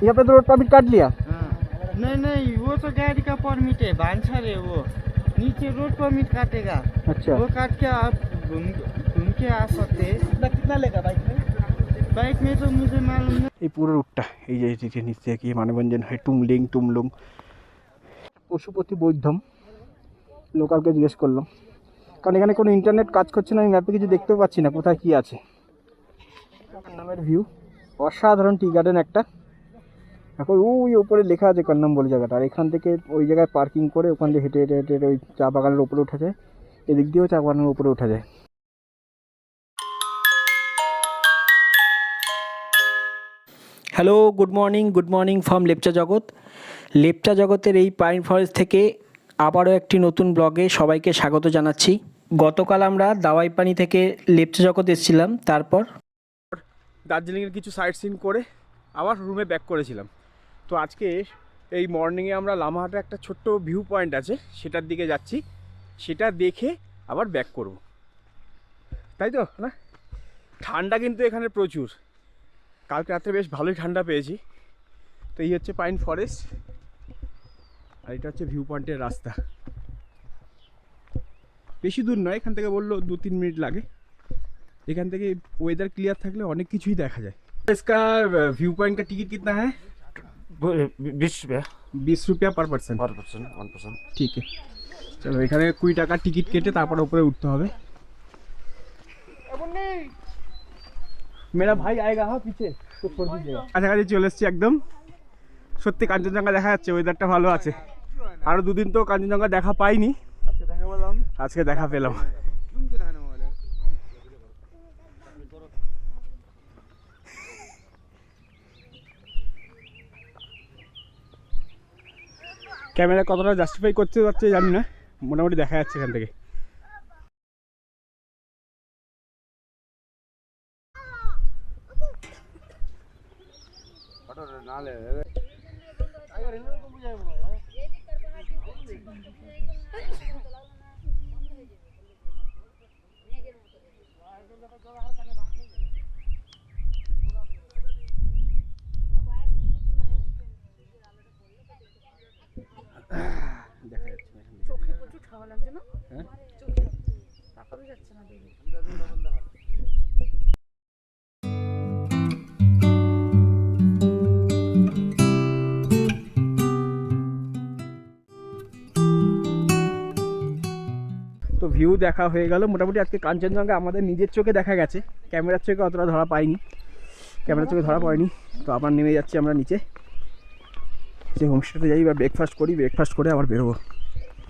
यहाँ पे तो रोड परमिट काट लिया हाँ। नहीं नहीं वो तो गाड़ी का परमिट है भांसर है वो नीचे रोड परमिट काटेगा अच्छा वो काट के आप घूम घूम के आ सकते हैं कितना लेगा बाइक में बाइक में तो मुझे मालूम नहीं এই পুরো রুটটা এই যে এদিকে নিচ থেকে গিয়ে মানবঞ্জন হয়ে টুমলিং টুমলুং পশুপতি বৈধম লোকালকে জিজ্ঞেস করলাম কারণ এখানে কোনো ইন্টারনেট কাজ করছে না আমি ম্যাপে কিছু দেখতেও পাচ্ছি না কোথায় কী আছে নামের ভিউ অসাধারণ টি গার্ডেন একটা এখন ওই ওপরে লেখা আছে কন্নাম বলে জায়গাটা। আর এখান থেকে ওই জায়গায় পার্কিং করে ওখান থেকে হেঁটে হেঁটে হেঁটে হেঁটে ওই চা বাগানের উপরে উঠা যায়। এদিক দিয়েও চা বাগানের উপরে উঠা যায়। Hello good morning good morning from Lepcha Jagat Lepcha জগতের এই পাইন ফরেস্ট থেকে আবারও একটি নতুন ব্লগে সবাইকে স্বাগত জানাচ্ছি। গতকাল আমরা দাওয়াই পানি থেকে লেপচা জগৎ এসেছিলাম তারপর দার্জিলিংয়ের কিছু সাইট সিন করে আবার রুমে ব্যাক করেছিলাম। তো আজকে এই মর্নিংয়ে আমরা লামাহাটে একটা ছোট্ট ভিউ পয়েন্ট আছে, সেটার দিকে যাচ্ছি। সেটা দেখে আবার ব্যাক করব। তাই তো, না? ঠান্ডা কিন্তু এখানে প্রচুর। কালকে রাত্রে বেশ ভালোই ঠান্ডা পেয়েছি। তো এই হচ্ছে পাইন ফরেস্ট আর এটা হচ্ছে ভিউ পয়েন্টের রাস্তা। বেশি দূর নয়, এখান থেকে বলল দু তিন মিনিট লাগে। এখান থেকে ওয়েদার ক্লিয়ার থাকলে অনেক কিছুই দেখা যায়। इसका व्यू पॉइंट का टिकट कितना है बीस रुपया बीस रुपया पर पर्सन पर पर्सन वन पर्सन ঠিক আছে চলো এখানে কুড়ি টাকা টিকিট কেটে তারপরে উপরে উঠতে হবে মেরা ভাই আয়েগা হ্যাঁ পিছে তো ছোড় দিজিয়েগা কাছাকাছি চলে এসেছি একদম সত্যি কাঞ্চনজঙ্ঘা দেখা যাচ্ছে ওয়েদারটা ভালো আছে আরও দুদিন তো কাঞ্চনজঙ্ঘা দেখা পাইনি আজকে দেখা পেলাম ক্যামেরা কতটা জাস্টিফাই করতে পারছে জানি না। মোটামুটি দেখা যাচ্ছে এখান থেকে দেখা যাচ্ছে না এখান থেকে। চোখে লাগছে না? হ্যাঁ? তাকানো যাচ্ছে না তো ভিউ দেখা হয়ে গেল। মোটামুটি আজকে কাঞ্চনজঙ্ঘা আমাদের নিজের চোখে দেখা গেছে। ক্যামেরার চোখে অতটা ধরা পাইনি। ক্যামেরার চোখে ধরা পড়েনি। তো আবার নেমে যাচ্ছি আমরা নিচে। যে হোমস্টেতে যাই বা ব্রেকফাস্ট করি ব্রেকফাস্ট করে আবার বেরোবো।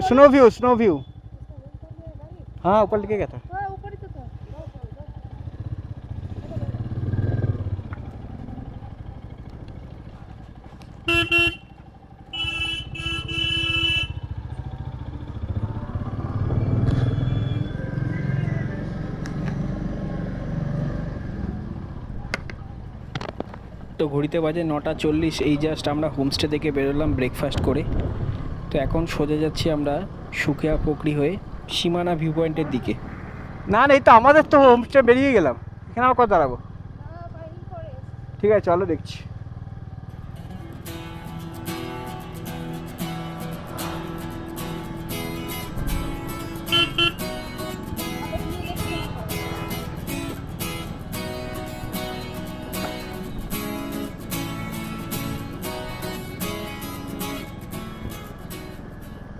स्नो व्यू स्नो व्यू हाँ ऊपर लेके गया था हाँ ऊपर ही तो था তো ঘড়িতে বাজে নটা চল্লিশ এই জাস্ট আমরা হোমস্টে থেকে বেরোলাম ব্রেকফাস্ট করে তো এখন সোজা যাচ্ছি আমরা সুকিয়া পকরি হয়ে সীমানা ভিউ পয়েন্টের দিকে। না না এই তো আমাদের তো হোমস্টে বেরিয়ে গেলাম। এখানে আবার কত দাঁড়াবো? ঠিক আছে চলো দেখছি।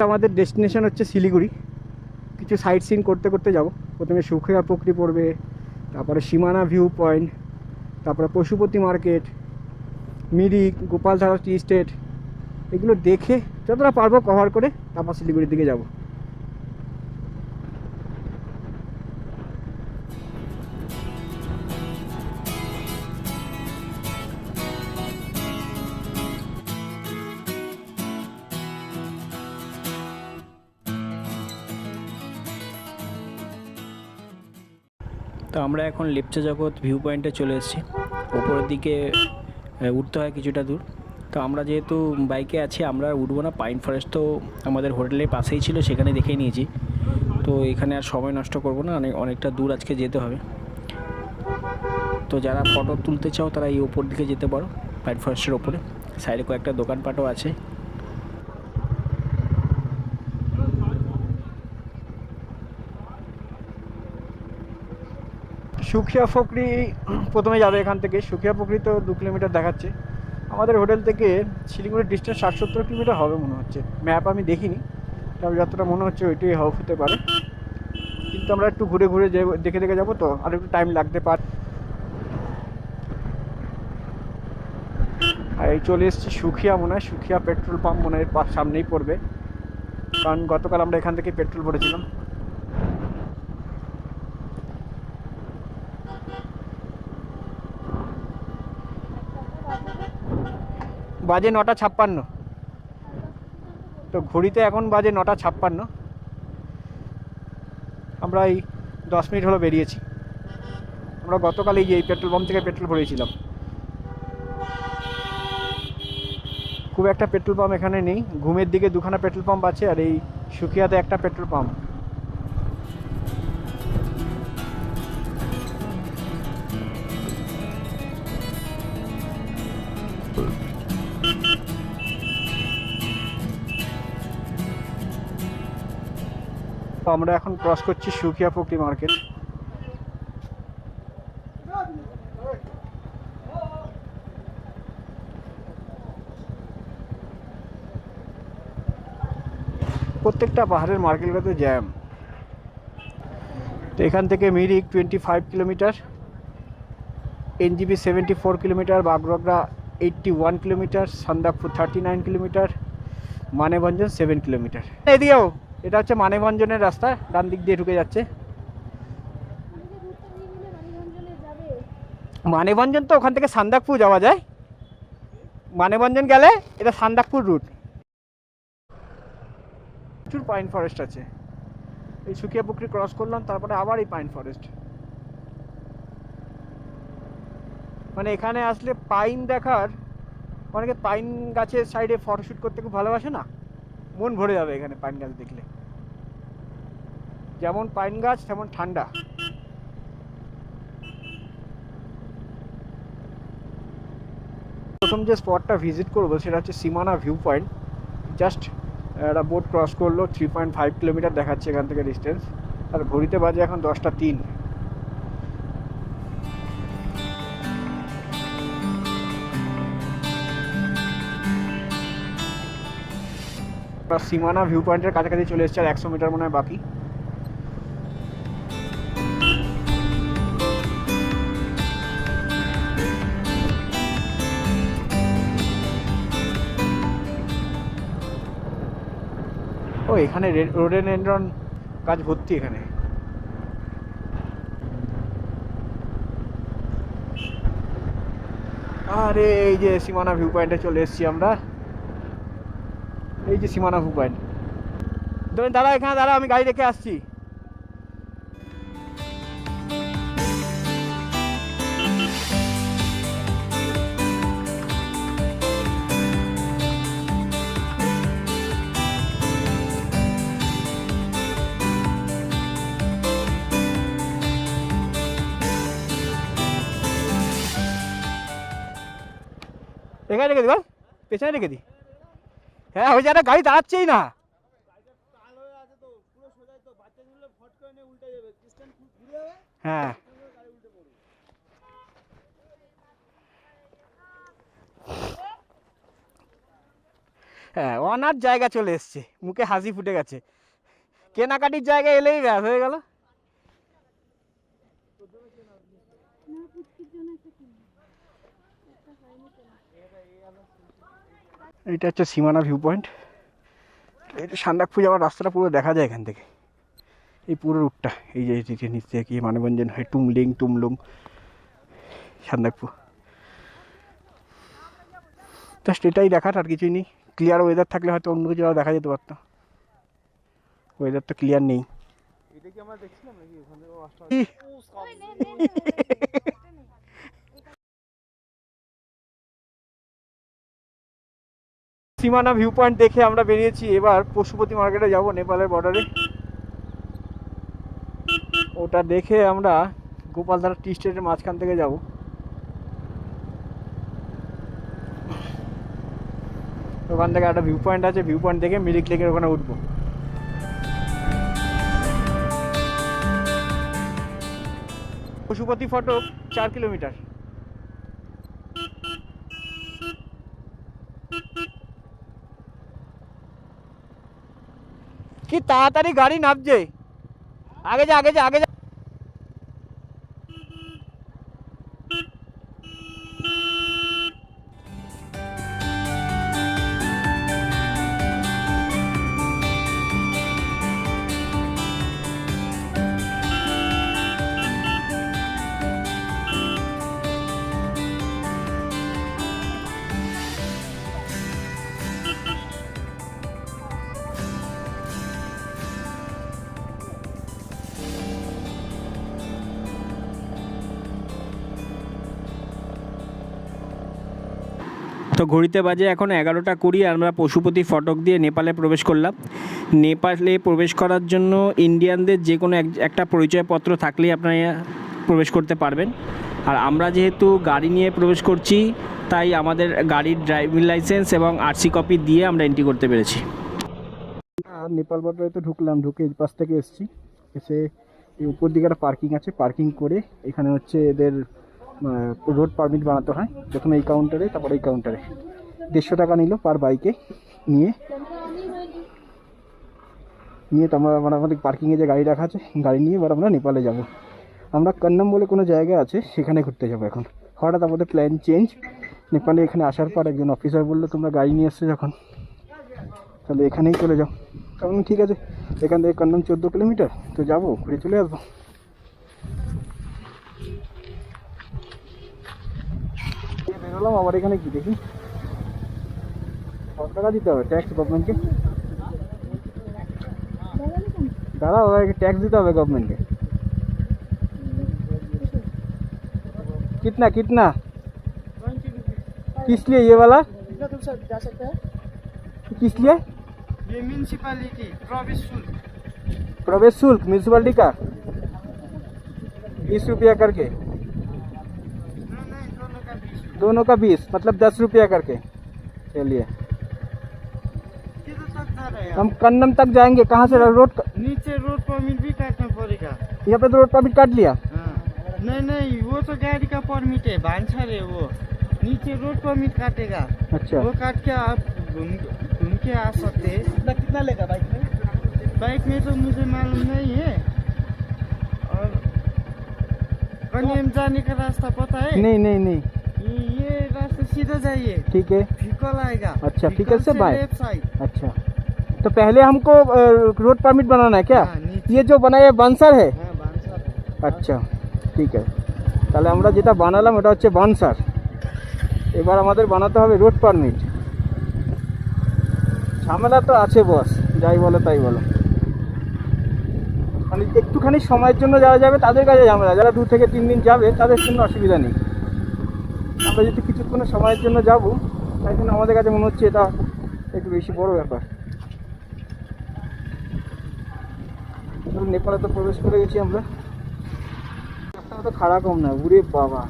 আমাদের ডেস্টিনেশান হচ্ছে শিলিগুড়ি। কিছু সাইট সিন করতে করতে যাব। প্রথমে সুখিয়া পুকুরি পড়বে, তারপরে সীমানা ভিউ পয়েন্ট তারপরে Pashupati market Mirik, Gopaldhara tea estate এগুলো দেখে যতটা পারব কভার করে তারপর শিলিগুড়ির দিকে যাব। তো আমরা এখন লেপচা জগৎ ভিউ পয়েন্টে চলে এসেছি। ওপরের দিকে উঠতে হয় কিছুটা দূর। তো আমরা যেহেতু বাইকে আছি, আমরা উঠবো না। পাইন ফরেস্ট তো আমাদের হোটেলের পাশেই ছিল, সেখানে দেখে নিয়েছি। তো এখানে আর সময় নষ্ট করব না, অনেক, অনেকটা দূর আজকে যেতে হবে। তো যারা ফটো তুলতে চাও, তারা এই ওপর দিকে যেতে পারো পাইন ফরেস্টের ওপরে। সাইডে কয়েকটা দোকানপাটও আছে। সুখিয়া ফকরি প্রথমে যাবে এখান থেকে। সুখিয়া ফকরি তো দু কিলোমিটার দেখাচ্ছে। আমাদের হোটেল থেকে শিলিগুড়ির ডিস্টেন্স ষাট সত্তর কিলোমিটার হবে মনে হচ্ছে। ম্যাপ আমি দেখিনি, তবে যতটা মনে হচ্ছে ওইটাই হওয়া হতে পারে। কিন্তু আমরা একটু ঘুরে ঘুরে দেখে দেখে যাব তো, আর একটু টাইম লাগতে পারে। আর এই চলে এসেছি সুখিয়া মনে হয়, সুখিয়া পেট্রোল পাম্প মনে হয় সামনেই পড়বে। কারণ গতকাল আমরা এখান থেকে পেট্রোল ভরেছিলাম। বাজে নটা ছাপ্পান্ন। তো ঘড়িতে এখন বাজে নটা ছাপ্পান্ন। আমরা এই দশ মিনিট হলো বেরিয়েছি। আমরা গতকাল এই এই পেট্রোল পাম্প থেকে পেট্রোল ভরিয়েছিলাম খুব একটা পেট্রোল পাম্প এখানে নেই। ঘুমের দিকে দুখানা পেট্রোল পাম্প আছে আর এই সুখিয়াতে একটা পেট্রোল পাম্প। আমরা এখন ক্রস করছি সুখিয়া ফকরি মার্কেট প্রত্যেকটা পাহাড়ের মার্কেটগুলোতে জ্যাম তো এখান থেকে Mirik twenty five kilometre NJP seventy four kilometre Bagdogra eighty one kilometre Sandakphu thirty nine kilometre Manebhanjan seven kilometre এদিকেও এটা হচ্ছে মানেভঞ্জনের রাস্তা, ডান দিক দিয়ে ঢুকে যাচ্ছে। মানেভঞ্জন তো ওখান থেকে সান্দাকপুর যাওয়া যায়। মানেভঞ্জন গেলে এটা সান্দাকপুর রুট প্রচুর পাইন ফরেস্ট আছে। এই সুকিয়া পুকুরি ক্রস করলাম, তারপরে আবার এই পাইন ফরেস্ট মানে এখানে আসলে পাইন দেখার, অনেকে পাইন গাছের সাইডে ফটোশ্যুট করতে খুব ভালোবাসে না? মন ভরে যাবে এখানে পাইন গাছ দেখলে। যেমন পাইন গাছ, তেমন ঠান্ডা। প্রথম যে স্পটটা ভিজিট করব, সেটা হচ্ছে সীমানা ভিউ পয়েন্ট জাস্ট একটা বোট ক্রস করল থ্রি পয়েন্ট ফাইভ কিলোমিটার দেখাচ্ছে এখান থেকে ডিস্টেন্স আর ঘড়িতে বাজে এখন দশটা তিন। সীমানা ভিউ পয়েন্টের কাছাকাছি চলে এসেছে আর একশো মিটার মনে হয় বাকি। ও, এখানে রোডেনড্রন কাজ ভর্তি এখানে। আরে, এই যে সীমানা ভিউ পয়েন্টে চলে এসেছি আমরা। এই যে সীমানা ভিউ পয়েন্ট ধরেন দাঁড়া এখানে দাঁড়া আমি গাড়ি রেখে আসছি। এখানে রেখে দি, বল। পেছনে রেখে দি। হ্যাঁ ওই জায়গাটা গাড়ি দাঁড়াচ্ছেই না। হ্যাঁ। হ্যাঁ অনার জায়গা চলে এসছে, মুখে হাসি ফুটে গেছে। কেনাকাটির জায়গায় এলেই ব্যাস, হয়ে গেল। এটা হচ্ছে সীমানা ভিউ পয়েন্ট এটা সান্দাকপুর যাওয়ার রাস্তাটা পুরো দেখা যায় এখান থেকে। এই পুরো রুটটা এই যে এদিকে নিচ থেকে গিয়ে মানবঞ্জন হয়ে টুমলিং টুমলুং সান্দাকপুর জাস্ট এটাই দেখার আর কিছুই নেই। ক্লিয়ার ওয়েদার থাকলে হয়তো অন্য কিছু দেখা যেতে পারতো। ওয়েদার তো ক্লিয়ার নেই। সীমানা ভিউ পয়েন্ট দেখে আমরা বেরিয়েছি। এবার পশুপতি মার্কেটে যাব, নেপালের বর্ডারে ওটা দেখে আমরা গোপালধারা টি স্টেটের মাঝখান থেকে যাব। ওখান থেকে একটা ভিউ পয়েন্ট আছে ভিউ পয়েন্ট দেখে মিরিক লেকের ওখানে উঠবো। পশুপতি ফটক চার কিলোমিটার কি তাড়াতাড়ি গাড়ি নামছে। আগে যা আগে যা আগে যা। তো ঘড়িতে বাজে এখন এগারোটা কুড়ি আমরা পশুপতি ফটক দিয়ে নেপালে প্রবেশ করলাম। নেপালে প্রবেশ করার জন্য ইন্ডিয়ানদের যে কোনো এক- একটা পরিচয়পত্র থাকলেই আপনারা প্রবেশ করতে পারবেন। আর আমরা যেহেতু গাড়ি নিয়ে প্রবেশ করছি, তাই আমাদের গাড়ির ড্রাইভিং লাইসেন্স এবং আরসি কপি দিয়ে আমরা এন্ট্রি করতে পেরেছি। আর নেপাল বর্ডারে তো ঢুকলাম, ঢুকে এই পাশ থেকে এসেছি। এসে এই উপর দিকে একটা পার্কিং আছে পার্কিং করে এখানে হচ্ছে এদের রোড পারমিট বানাতে হয়। প্রথমে এই কাউন্টারে তারপরে এই কাউন্টারে দেড়শো টাকা নিল পার বাইকে নিয়ে। নিয়ে তো আমরা আমরা আমাদের পার্কিংয়ে যে গাড়ি রাখা আছে, গাড়ি নিয়ে এবার আমরা নেপালে যাব। আমরা কন্নম বলে কোনো জায়গা আছে, সেখানে ঘুরতে যাব এখন। হঠাৎ আমাদের প্ল্যান চেঞ্জ নেপালে এখানে আসার পর একজন অফিসার বলল, তোমরা গাড়ি নিয়ে এসছো যখন, তাহলে এখানেই চলে যাও। কারণ ঠিক আছে, এখান থেকে কন্নম চোদ্দ কিলোমিটার, তো যাব, ঘুরে চলে আসব। বেরোলাম আবার এখানে কি দেখি কত টাকা দিতে হবে ট্যাক্স গভর্নমেন্টকে দাদা ওদেরকে ট্যাক্স দিতে হবে गवर्नमेंट के कितना कितना किस लिए ये वाला किस लिए ये म्युनिसिपालिटी प्रवेश शुल्क प्रवेश शुल्क म्यूनसिपालिटी का बीस रुपया करके दोनों का बीस मतलब दस रुपया करके। चलिए। हम कन्नम तक जाएँगे कहाँ से रोड नीचे रोड परमिट भी काटना पड़ेगा। यहाँ पे तो रोड परमिट काट लिया। हाँ। नहीं नहीं वो तो गाड़ी का परमिट है भांसर है वो। नीचे रोड परमिट काटेगा। अच्छा। वो काट के आप घूम घूम के आ सकते हैं। कितना लेगा बाइक में? बाइक में तो मुझे मालूम नहीं है। और कन्याम जाने का रास्ता पता है? नहीं नहीं नहीं। रास्ता सीधा जाइए ठीक है फिकल आएगा अच्छा, फिकल से बाएं। लेफ्ट साइड अच्छा तो पहले हमको अ, रोड परमिट बनाना है क्या हाँ, नीचे। ये जो बनाया है बांसर है হ্যাঁ বানসার আচ্ছা ঠিক আছে তাহলে আমরা যেটা বানালাম ওটা হচ্ছে বানসার এবার আমাদের বানাতে হবে রোড পারমিট ঝামেলা তো আছে বস যাই বলো তাই বলো মানে একটুখানি সময়ের জন্য যারা যাবে তাদের কাছে ঝামেলা যারা দু থেকে তিন দিন যাবে তাদের কোনো অসুবিধা নেই আমরা যদি কিছুক্ষণ সময়ের জন্য যাব, তাই জন্য আমাদের কাছে মনে হচ্ছে এটা একটু বেশি বড় ব্যাপার। নেপালে তো প্রবেশ করে গেছি আমরা। তো খারাপ কম না উড়ে বাবা।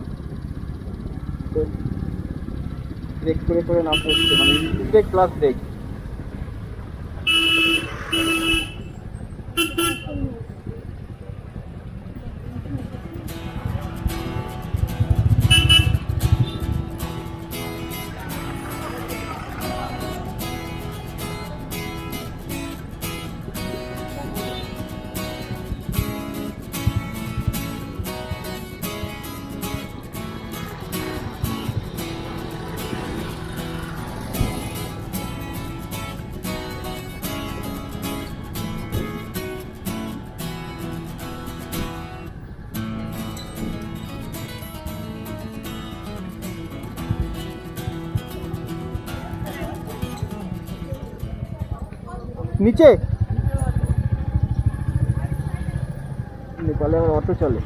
ব্রেক করে করে নাম হচ্ছে মানে ব্রেক প্লাস ব্রেক নিচে। সকালে আবার অটো চলে।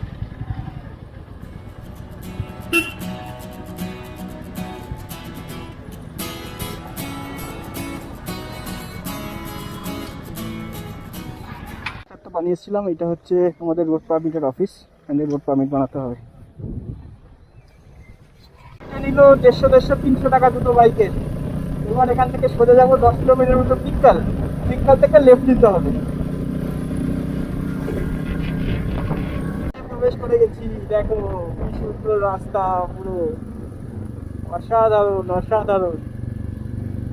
বানিয়েছিলাম, এটা হচ্ছে আমাদের রোড পারমিটের অফিস এখানে রোড পারমিট বানাতে হবে। এটা নিল দেড়শো দেড়শো তিনশো টাকা দুটো বাইকের এবার এখান থেকে সোজা যাব দশ কিলোমিটার মতো পিককাল পিককাল থেকে লেফট নিতে হবে। প্রবেশ করে গেছি, দেখো কি সুন্দর রাস্তা পুরো। অসাধারণ অসাধারণ।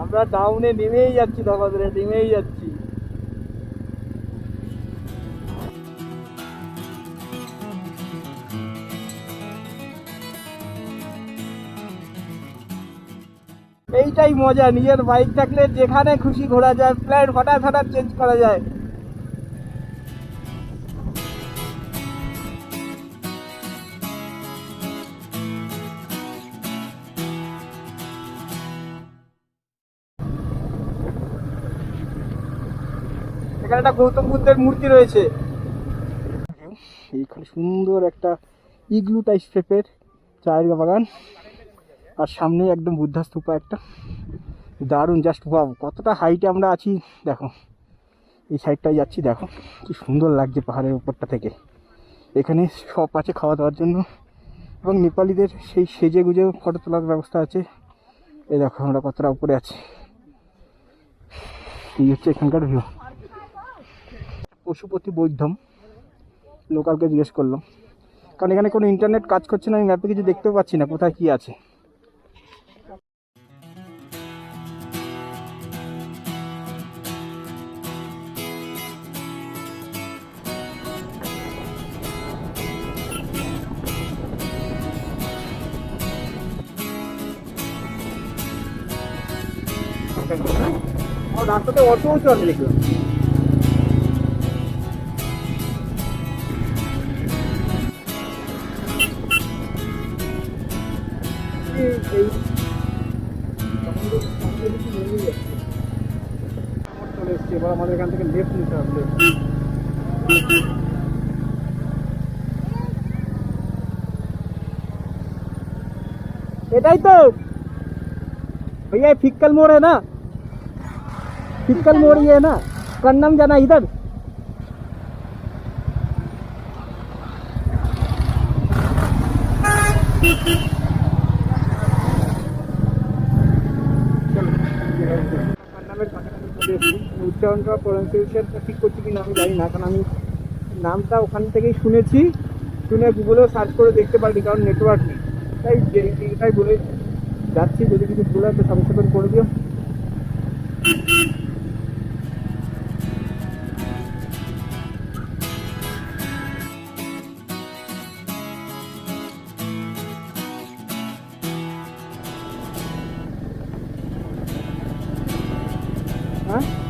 আমরা টাউনে নেমেই যাচ্ছি দফা ধরে নেমেই যাচ্ছি। এইটাই মজা, নিজের বাইক থাকলে যেখানে খুশি ঘোরা যায় প্ল্যান হঠাৎ হঠাৎ চেঞ্জ করা যায়। এখানে একটা গৌতম বুদ্ধের মূর্তি রয়েছে। এইখানে সুন্দর একটা ইগলু টাইপ শেপের চায়ের বাগান। আর সামনে একদম বুদ্ধা স্তূপা একটা। দারুণ জাস্ট ভাব কতটা হাইটে আমরা আছি, দেখো। এই সাইডটায় যাচ্ছি, দেখো, কি সুন্দর লাগছে পাহাড়ের উপরটা থেকে। এখানে সব আছে খাওয়া দাওয়ার জন্য। এবং নেপালিদের সেই সেজে গুজে ফটো তোলার ব্যবস্থা আছে। এই দেখো, আমরা কতটা উপরে আছি। এই হচ্ছে এখানকার ভিউ পশুপতি বৈধ্যম লোকালকে জিজ্ঞেস করলাম। কারণ এখানে কোনো ইন্টারনেট কাজ করছে না, আমি ম্যাপে কিছু দেখতেও পাচ্ছি না, কোথায় কী আছে। রাস্তাতে অটোও চলে দেখলাম এই- এই- চলে এসছি এবার আমাদের এখান থেকে লেফট নিতে হবে left। এটাই তো भैया ये फिक्कल मोड़ है ना फिक्कल मोड़ ये है ना कन्नम जाना इधर উচ্চারণটা প্রনাউন্সিয়েশনটা ঠিক করছি কিনা আমি জানি না কারণ আমি নামটা ওখান থেকেই শুনেছি শুনে গুগলেও সার্চ করে দেখতে পারিনি কারণ নেটওয়ার্ক নেই তাই যে- এটাই বলে যাচ্ছি যদি কিছু ভুল হয় তো সংশোধন করে দিও হ্যাঁ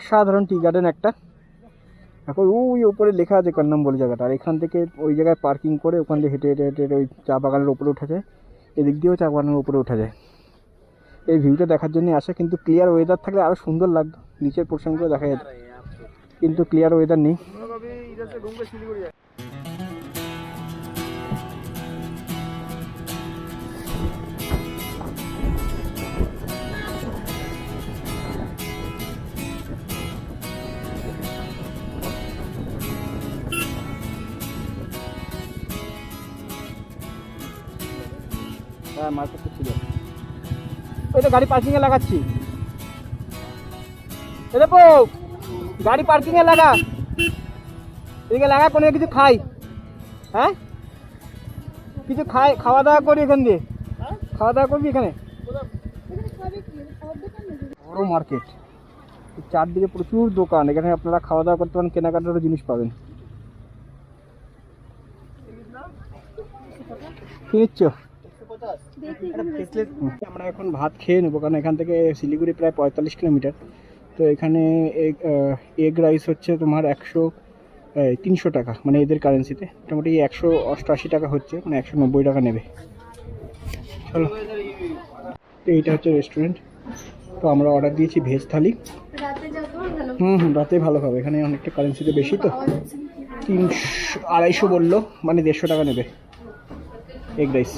অসাধারণ টি গার্ডেন একটা। এখন ওই ওপরে লেখা আছে কন্নাম বলে জায়গাটা। আর এখান থেকে ওই জায়গায় পার্কিং করে ওখান থেকে হেঁটে হেঁটে হেঁটে হেঁটে ওই চা বাগানের ওপরে উঠা যায়। এদিক দিয়েও চা বাগানের ওপরে উঠা যায়। এই ভিউটা দেখার জন্যই আসে, কিন্তু ক্লিয়ার ওয়েদার থাকলে আরও সুন্দর লাগতো। নিচের পোর্শনগুলো দেখা যেত। কিন্তু ক্লিয়ার ওয়েদার নেই। হ্যাঁ মার্কেট ছিল। ওই তো গাড়ি পার্কিংয়ে লাগাচ্ছি। দেখো গাড়ি পার্কিংয়ে লাগা। এদিকে লাগা কোনো কিছু খাই। হ্যাঁ? কিছু খাই খাওয়া দাওয়া করি এখান দিয়ে। খাওয়া দাওয়া করবি এখানে? বড় মার্কেট চারদিকে প্রচুর দোকান। এখানে আপনারা খাওয়া দাওয়া করতে পারেন কেনাকাটারও জিনিস পাবেন। কি নিচ্ছ আমরা এখন ভাত খেয়ে নেব কারণ এখান থেকে শিলিগুড়ি প্রায় পঁয়তাল্লিশ কিলোমিটার। তো এখানে এগ রাইস হচ্ছে তোমার একশো তিনশো টাকা মানে এদের কারেন্সিতে মোটামুটি একশো অষ্টআশি টাকা হচ্ছে মানে একশো নব্বই টাকা নেবে। চলো তো এইটা হচ্ছে রেস্টুরেন্ট তো আমরা অর্ডার দিয়েছি ভেজ থালি। হুম হুম রাতে ভালো হবে এখানে অনেকটা কারেন্সিতে বেশি তো। তিনশো আড়াইশো বলল মানে দেড়শো টাকা নেবে। এগ রাইস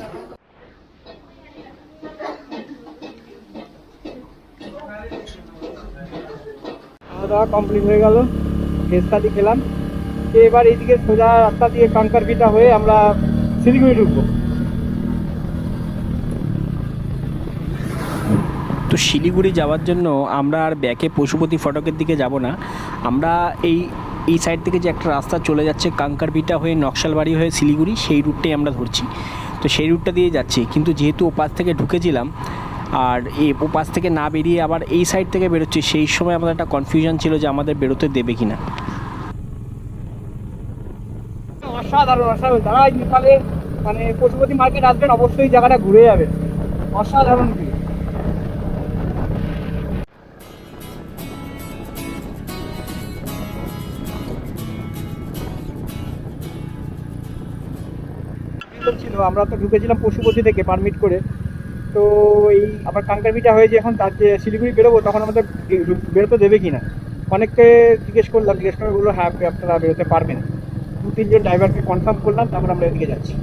খাওয়া কমপ্লিট হয়ে গেল। থালি খেলাম। এবার এইদিকে সোজা রাস্তা দিয়ে কাঙ্কার পিঠা হয়ে আমরা শিলিগুড়ি ঢুকবো। তো শিলিগুড়ি যাওয়ার জন্য আমরা আর ব্যাকে পশুপতি ফটকের দিকে যাব না। আমরা এই এই সাইড থেকে যে একটা রাস্তা চলে যাচ্ছে কাঙ্কারবিটা হয়ে নকশালবাড়ি হয়ে শিলিগুড়ি, সেই রুটটাই আমরা ধরছি। তো সেই রুটটা দিয়ে যাচ্ছি। কিন্তু যেহেতু ওপাশ থেকে ঢুকেছিলাম আর এই ওপাশ থেকে না বেরিয়ে আবার এই সাইড থেকে বেরোচ্ছি। সেই সময় আমাদের একটা কনফিউশন ছিল যে আমাদের বেরোতে দেবে কি না অসাধারণ। অসাধারণ এই নেপালে মানে পশুপতি মার্কেট আসবেন, অবশ্যই জায়গাটা ঘুরে যাবেন। অসাধারণ। ছিল, আমরা তো ঢুকেছিলাম পশুপতি থেকে পারমিট করে। তো এই আবার কাঙ্কারবিটা হয়ে যে এখন তার যে শিলিগুড়ি বেরোবো, তখন আমাদের বেরোতে দেবে কি না অনেককে জিজ্ঞেস করলাম, জিজ্ঞেস করে বলল হ্যাঁ আপনারা বেরোতে পারবেন। দু তিনজন ড্রাইভারকে কনফার্ম করলাম, তারপর আমরা এদিকে যাচ্ছি।